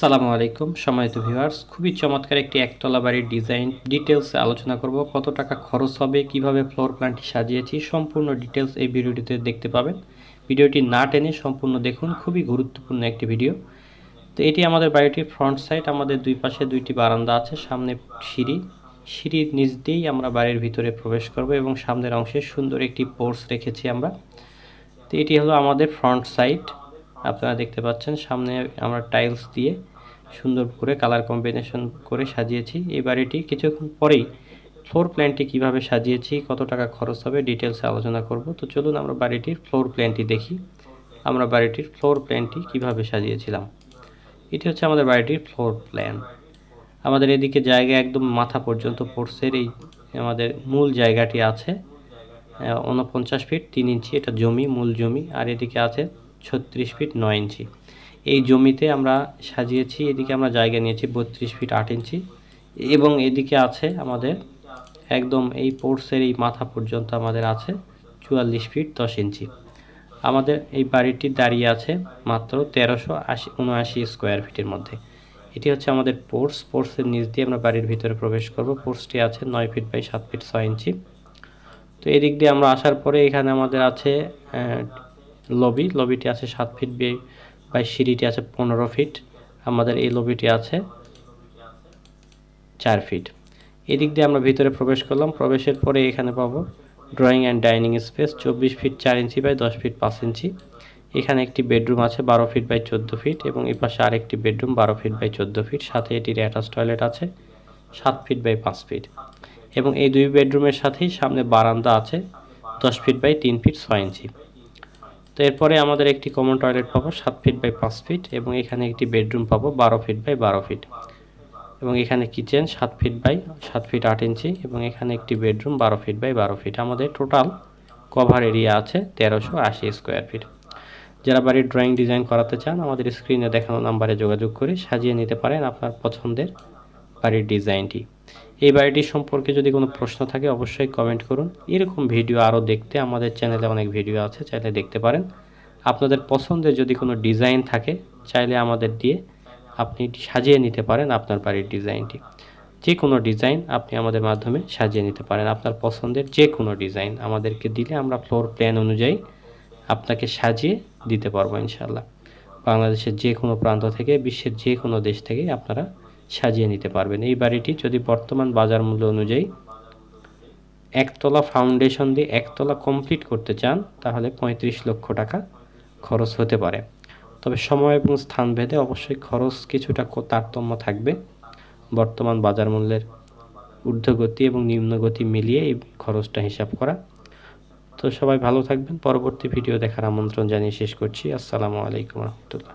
আসসালামু আলাইকুম, সম্মানিত ভিউয়ার্স খুবই চমৎকার একটি একতলা বাড়ির ডিজাইন ডিটেলসে আলোচনা করব, কত টাকা খরচ হবে, কীভাবে ফ্লোর প্ল্যানটি সাজিয়েছি, সম্পূর্ণ ডিটেলস এই ভিডিওটিতে দেখতে পাবেন। ভিডিওটি না টেনে সম্পূর্ণ দেখুন, খুবই গুরুত্বপূর্ণ একটি ভিডিও তো এটি আমাদের বাড়িটির ফ্রন্ট সাইড আমাদের দুই পাশে দুইটি বারান্দা আছে, সামনে সিঁড়ি। সিঁড়ির নিচ দিয়েই আমরা বাড়ির ভিতরে প্রবেশ করব এবং সামনের অংশে সুন্দর একটি পোর্স রেখেছি আমরা। তো এটি হলো আমাদের ফ্রন্ট সাইড আপনারা দেখতে পাচ্ছেন, সামনে আমরা টাইলস দিয়ে সুন্দর করে কালার কম্বিনেশন করে সাজিয়েছি। এই বাড়িটি কিছুক্ষণ পরেই ফ্লোর প্ল্যানটি কীভাবে সাজিয়েছি, কত টাকা খরচ হবে ডিটেলসে আলোচনা করব। তো চলুন আমরা বাড়িটির ফ্লোর প্ল্যানটি দেখি। আমরা বাড়িটির ফ্লোর প্ল্যানটি কীভাবে সাজিয়েছিলাম। এটি হচ্ছে আমাদের বাড়িটির ফ্লোর প্ল্যান আমাদের এদিকে জায়গা একদম মাথা পর্যন্ত পোর্সের এই আমাদের মূল জায়গাটি আছে উনপঞ্চাশ ফিট তিন ইঞ্চি। এটা জমি, মূল জমি। আর এদিকে আছে ছত্রিশ ফিট নয় ইঞ্চি। এই জমিতে আমরা সাজিয়েছি, এদিকে আমরা জায়গা নিয়েছি বত্রিশ ফিট আট ইঞ্চি এবং এদিকে আছে আমাদের একদম এই পোর্সের এই মাথা পর্যন্ত আমাদের আছে চুয়াল্লিশ ফিট দশ ইঞ্চি। আমাদের এই বাড়িটি দাঁড়িয়ে আছে মাত্র তেরোশো আশি উনআশি স্কোয়ার ফিটের মধ্যে। এটি হচ্ছে আমাদের পোর্স, পোর্সের নিচ দিয়ে আমরা বাড়ির ভিতরে প্রবেশ করব। পোর্সটি আছে নয় ফিট বাই সাত ফিট ছয় ইঞ্চি। তো এদিক দিয়ে আমরা আসার পরে এখানে আমাদের আছে লবি, লবিটি আছে সাত ফিট বাই সিঁড়িটি আছে পনেরো ফিট, আমাদের এই লবিটি আছে চার ফিট। এদিক দিয়ে আমরা ভিতরে প্রবেশ করলাম, প্রবেশের পরে এখানে পাবো ড্রয়িং অ্যান্ড ডাইনিং স্পেস চব্বিশ ফিট চার ইঞ্চি বাই দশ ফিট পাঁচ ইঞ্চি। এখানে একটি বেডরুম আছে বারো ফিট বাই চোদ্দ ফিট এবং এই পাশে আরেকটি বেডরুম বারো ফিট বাই চোদ্দ ফিট, সাথে এটির অ্যাটাচ টয়লেট আছে সাত ফিট বাই পাঁচ ফিট। এবং এই দুই বেডরুমের সাথেই সামনে বারান্দা আছে দশ ফিট বাই তিন ফিট ছয় ইঞ্চি। তো এরপরে আমাদের একটি কমন টয়লেট পাবো, সাত ফিট বাই পাঁচ ফিট এবং এখানে একটি বেডরুম পাবো, বারো ফিট বাই বারো ফিট এবং এখানে কিচেন সাত ফিট বাই সাত ফিট আট ইঞ্চি এবং এখানে একটি বেডরুম বারো ফিট বাই বারো ফিট আমাদের টোটাল কভার এরিয়া আছে তেরোশো আশি স্কোয়ার ফিট যারা বাড়ির ড্রয়িং ডিজাইন করাতে চান, আমাদের স্ক্রিনে দেখানো নাম্বারে যোগাযোগ করে সাজিয়ে নিতে পারেন আপনার পছন্দের বাড়ির ডিজাইনটি এই বাড়িটি সম্পর্কে যদি কোনো প্রশ্ন থাকে, অবশ্যই কমেন্ট করুন। এরকম ভিডিও আরও দেখতে আমাদের চ্যানেলে অনেক ভিডিও আছে, চাইলে দেখতে পারেন। আপনাদের পছন্দের যদি কোনো ডিজাইন থাকে, চাইলে আমাদের দিয়ে আপনি সাজিয়ে নিতে পারেন আপনার বাড়ির ডিজাইনটি যে কোনো ডিজাইন আপনি আমাদের মাধ্যমে সাজিয়ে নিতে পারেন। আপনার পছন্দের যে কোনো ডিজাইন আমাদেরকে দিলে আমরা ফ্লোর প্ল্যান অনুযায়ী আপনাকে সাজিয়ে দিতে পারব ইনশাল্লাহ বাংলাদেশের যে কোনো প্রান্ত থেকে, বিশ্বের যে কোনো দেশ থেকে আপনারা সাজিয়ে নিতে পারবেন। এই বাড়িটি যদি বর্তমান বাজার মূল্য অনুযায়ী একতলা ফাউন্ডেশন দিয়ে একতলা কমপ্লিট করতে চান, তাহলে পঁয়ত্রিশ লক্ষ টাকা খরচ হতে পারে। তবে সময় এবং স্থান ভেদে অবশ্যই খরচ কিছুটা তারতম্য থাকবে। বর্তমান বাজার মূল্যের ঊর্ধ্বগতি এবং নিম্নগতি মিলিয়ে এই খরচটা হিসাব করা। তো সবাই ভালো থাকবেন। পরবর্তী ভিডিও দেখার আমন্ত্রণ জানিয়ে শেষ করছি। আসসালামু আলাইকুম রহমতুল্লাহ।